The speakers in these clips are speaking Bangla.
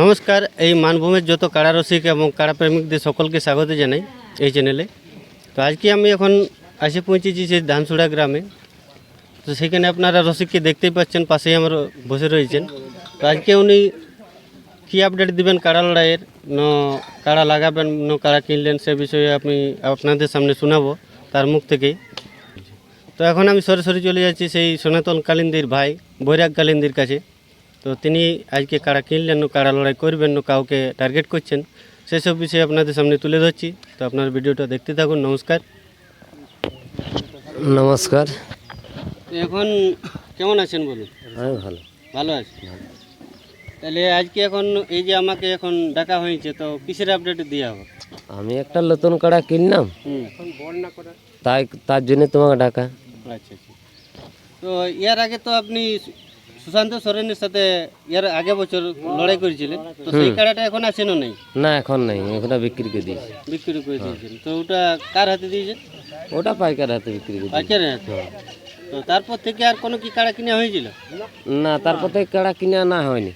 নমস্কার, এই মানভূমের যত কাড়া রসিক এবং কাড়া প্রেমিকদের সকলকে স্বাগত জানাই এই চ্যানেলে। তো আজকে আমি এখন এসে পৌঁছেছি সেই ধানসুড়া গ্রামে। তো সেখানে আপনারা রসিককে দেখতেই পাচ্ছেন, পাশেই আমার বসে রয়েছেন। তো আজকে উনি কী আপডেট দিবেন, কাড়া লড়াইয়ের? ন কাড়া লাগাবেন, ন কাড়া কিনলেন, সে বিষয়ে আমি আপনাদের সামনে শোনাবো তার মুখ থেকেই। তো এখন আমি সরাসরি চলে যাচ্ছি সেই সনাতন কালিন্দির ভাই, বৈরাগ কালিন্দির কাছে। তো তিনি আজকে কাড়া কিনলেন না কাড়া লড়াই করবেন না কাউকে টার্গেট করছেন সেসব বিষয়ে আপনাদের সামনে তুলে ধরছি। তো আপনার ভিডিওটা দেখতে থাকুন নমস্কার। নমস্কার। এখন কেমন আছেন বলুন? আমি ভালো। ভালো আছি। তাহলে আজকে এখন এই যে আমাকে এখন ডাকা হয়েছে তো কিসের আপডেট দেওয়া হবে? আমি একটা নতুন কাড়া কিনলাম। তাই তার জন্য তোমাকে ডাকা। আচ্ছা আচ্ছা। তো এর আগে তো আপনি সুশান্ত সোরেনের সাথে এর আগে বছর লড়াই করেছিলেন। তো সেই কাড়াটা এখন আছে না নেই? না এখন নেই। ওটা বিক্রি করে দিয়েছি। বিক্রি করে দিয়েছেন। তো ওটা কার হাতে দিয়েছেন? ওটা পাইকার হাতে বিক্রি করে দিয়েছি। পাইকারের হাতে? তো তারপর থেকে আর কোনো কি কাড়া কিনা হয়েছিল? না তারপর থেকে কাড়া কিনা না হয়নি।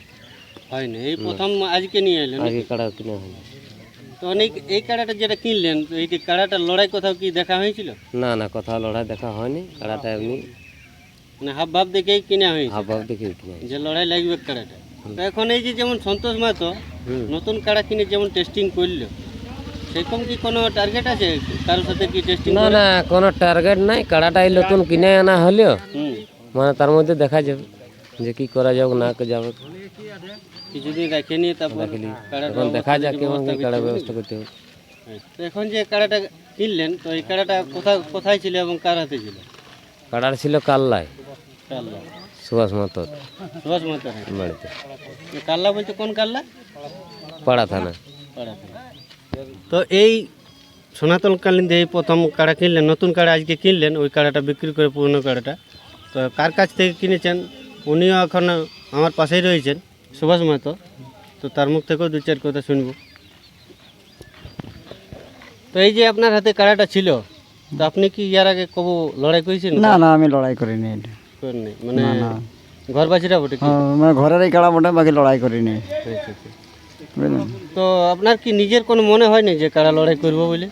হয়নি। এই প্রথম আজকে নিয়ে এলেন আগে কাড়া কিনা হয়নি। তো অনেক এই কাড়াটা যেটা কিনলেন এই কাড়াটা লড়াই কোথাও কি দেখা হয়েছিল? না না কোথাও লড়াই দেখা হয়নি। কাড়াটা এমনি না হাব ভাব দেখেই কিনা হয়েছে হাব ভাব দেখে কিনা যে লড়াই লাগবে কাড়াটা তো এখন এই যে যেমন সন্তোষ মাতো। নতুন কাড়া কিনে যেমন টেস্টিং করল সেরকম কি কোনো টার্গেট আছে? কারোর সাথে কি টেস্টিং না না কোনো টার্গেট নাই। কাড়াটা এই নতুন কিনে আনা হলেও মানে তার মধ্যে দেখা যাবে যে কি করা যাবে না যাবে। কিছুদিন রেখে নিয়ে তারপর এখন দেখা যাক কেমন কাড়া ব্যবস্থা করতে হবে। তো এখন যে কাড়াটা কিনলেন তো এই কাড়াটা কোথায় কোথায় ছিল এবং কার হাতে ছিল? কাড়ার ছিল কাল্লায়। কাল্লা সুভাষ মাতর সুভাষ মাতার বাড়িতে। কাল্লা বলতে কোন কাল্লা? পাড়া থানা। তো এই সনাতন কালীন এই প্রথম কাড়া কিনলেন নতুন কাড়া আজকে কিনলেন ওই কাড়াটা বিক্রি করে পুরনো কাড়াটা। তো কার কাছ থেকে কিনেছেন? উনিও এখন আমার পাশেই রয়েছেন সুভাষ মাহাতো তো তার মুখ থেকেও দু চার কথা শুনব। তো এই যে আপনার হাতে কাড়াটা ছিল তো আপনি কি ইয়ার আগে কবু লড়াই করেছেন? না না আমি লড়াই করিনি। এটা। করেননি? মানে। ঘর বটে হ্যাঁ, মানে ঘরের এই কাড়া মোটে বাকি লড়াই করিনি। আচ্ছা, আচ্ছা। বুঝলেন? তো আপনার কি নিজের কোনো মনে হয় না যে কাড়া লড়াই করব বলে?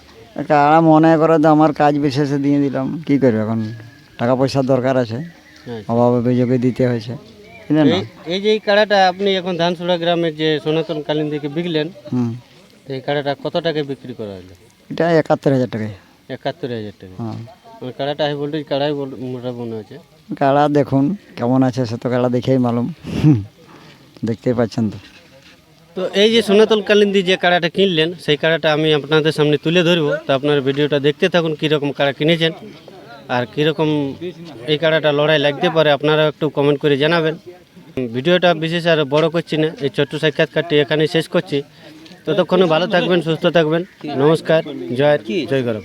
কাড়া মনে করে তো আমার কাজ বিশেষে দিয়ে দিলাম। কি করবে এখন? টাকা পয়সার দরকার আছে হ্যাঁ অভাবে বিযোগে দিতে হয়েছে। এই- যে এই কাড়াটা আপনি এখন ধানসুড়া গ্রামের যে সনাতন কালীন থেকে বিকলেন এই কাড়াটা কত টাকায় বিক্রি করা হলো? এটা একাত্তর হাজার টাকায়। একাত্তর হাজার টাকা হ্যাঁ। কাড়াটা হাই ভোল্টেজ কাড়াই মোটা মনে হচ্ছে। কাড়া দেখুন কেমন আছে সে তো কাড়া দেখেই মালুম। দেখতেই পাচ্ছেন তো। তো এই যে সনাতন কালিন্দি যে কাড়াটা কিনলেন সেই কাড়াটা আমি আপনাদের সামনে তুলে ধরবো। তো আপনার ভিডিওটা দেখতে থাকুন কীরকম কাড়া কিনেছেন আর কীরকম এই কাড়াটা লড়াই লাগতে পারে আপনারা একটু কমেন্ট করে জানাবেন। ভিডিওটা বিশেষ আর বড় করছি না এই ছোট্ট সাক্ষাৎকারটি এখানে শেষ করছি। ততক্ষণে ভালো থাকবেন সুস্থ থাকবেন। নমস্কার জয় জয় গরম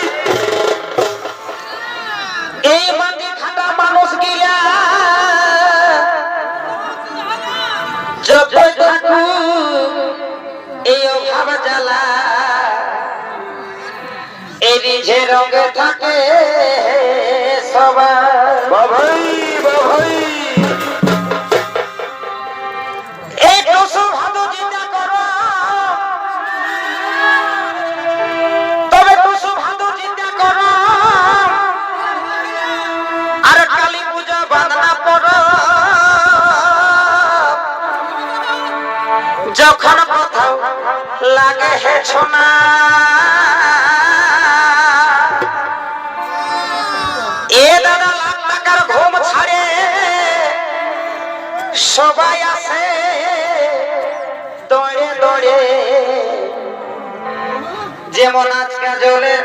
কালী পূজা বাঁধনা পড়ো। যখন কোথাও লাগে হে ছোনা। সবাই আছে দৌড়ে দৌড়ে যেমন আজকে জলে